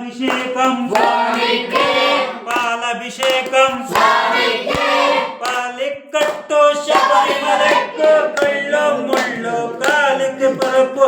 పాలాభిషేకం పాలాభిషేకం పాలిక్కట్టు శబరిమలకు కళ్ళు ముళ్ళు కాలికి పరుపు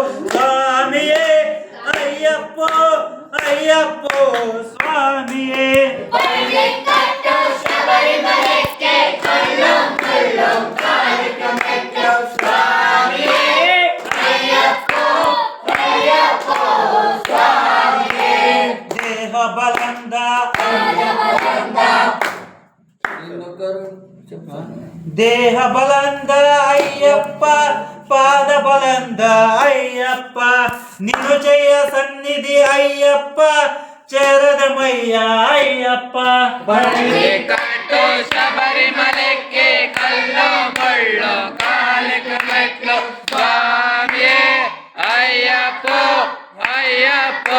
ದೇಹ ಬಲಂದ ಅಯ್ಯಪ್ಪ ಪಾದ ಬಲಂದ ಅಯ್ಯಪ್ಪ ನಿನು ಜಯ ಸನ್ನಿಧಿ ಅಯ್ಯಪ್ಪ ಚರದ ಮಯ್ಯ ಅಯ್ಯಪ್ಪ ಬರಲಿ ಕಾಟೋ ಶಬರಿಮಲೆಕ್ಕೆ ಕಲ್ಲೋ ಮಳ್ಳೋ ಕಾಲಿಕ ಮೆಟ್ಲೋ ಸ್ವಾಮಿಯೇ ಅಯ್ಯಪ್ಪ ಅಯ್ಯಪ್ಪ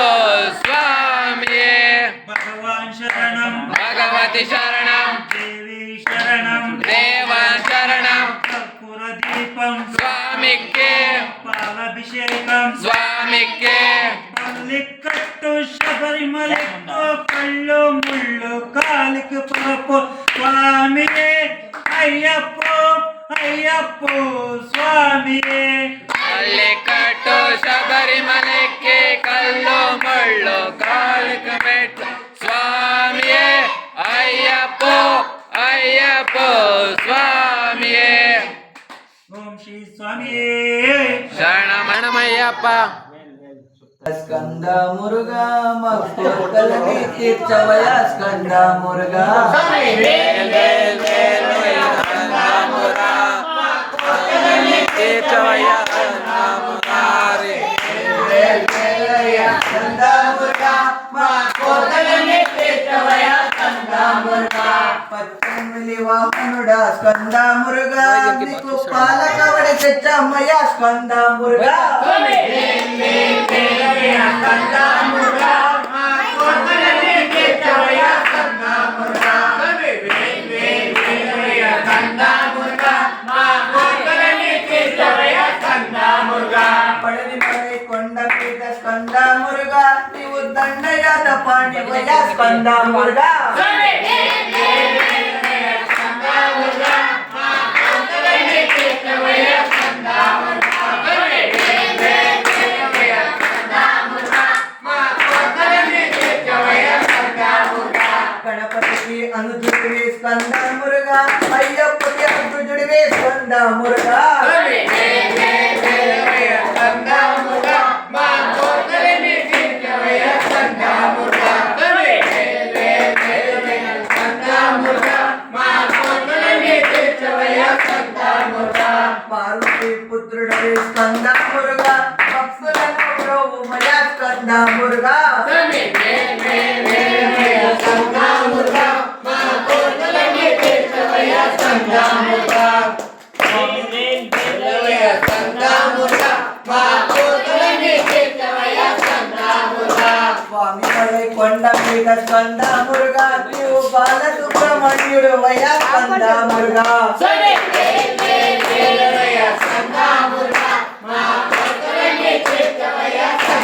ಸ್ವಾಮಿಗೆ ಕಟ್ಟು ಶಬರಿಮಲೆ ಕಳ್ಳು ಮುಳ್ಳು ಕಾಲಿಗೆ ಪಾಪು ಸ್ವಾಮಿಯೇ ಅಯ್ಯಪ್ಪ ಅಯ್ಯಪ್ಪ ಸ್ವಾಮಿಯೇ ಅಲ್ಲಿ ಕಟ್ಟು ಶಬರಿಮಲೆಗೆ ಕಲ್ಲು ಮುಳ್ಳು ಕಾಲಿಗೆ ಮೆಟ್ಟು ಸ್ವಾಮಿಯೇ ಅಯ್ಯಪ್ಪ ಅಯ್ಯಪ್ಪ ಸ್ವಾಮಿಯೇ ओम श्री स्वामी। शरणमणमय्यप्पा स्कंद मुर्गा मग कलनी तीर्थ वया मुर्गा। పచ్చమిలి వాహనుడా స్కంద మురుగా. నీకు పాలకవడి తెచ్చమ్మయ్య స్కంద మురుగా. స్కంద మురుగా. నీవు దండయాత స్కంద మురుగా. గణపతికి అనుజుడివి స్కంద మురుగా అయ్యప్పకి అనుజుడివి స్కంద మురుగా ప్రభుమయ స్కంద మురుగా స్వామి పడే కొండ మీద స్కంద మురుగా నీవు బాల సుబ్రహ్మణ్యుడు వయ స్కంద మురుగా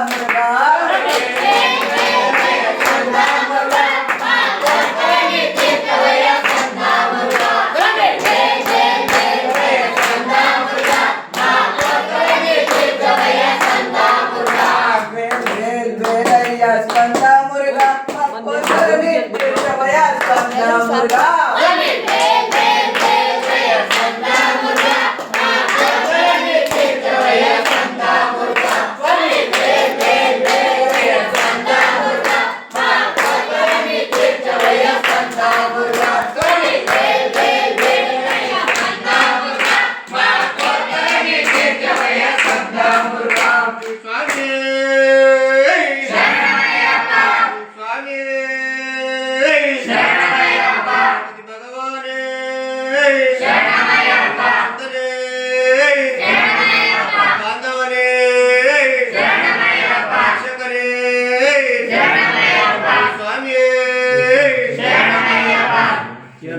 Muchas gracias. ఏం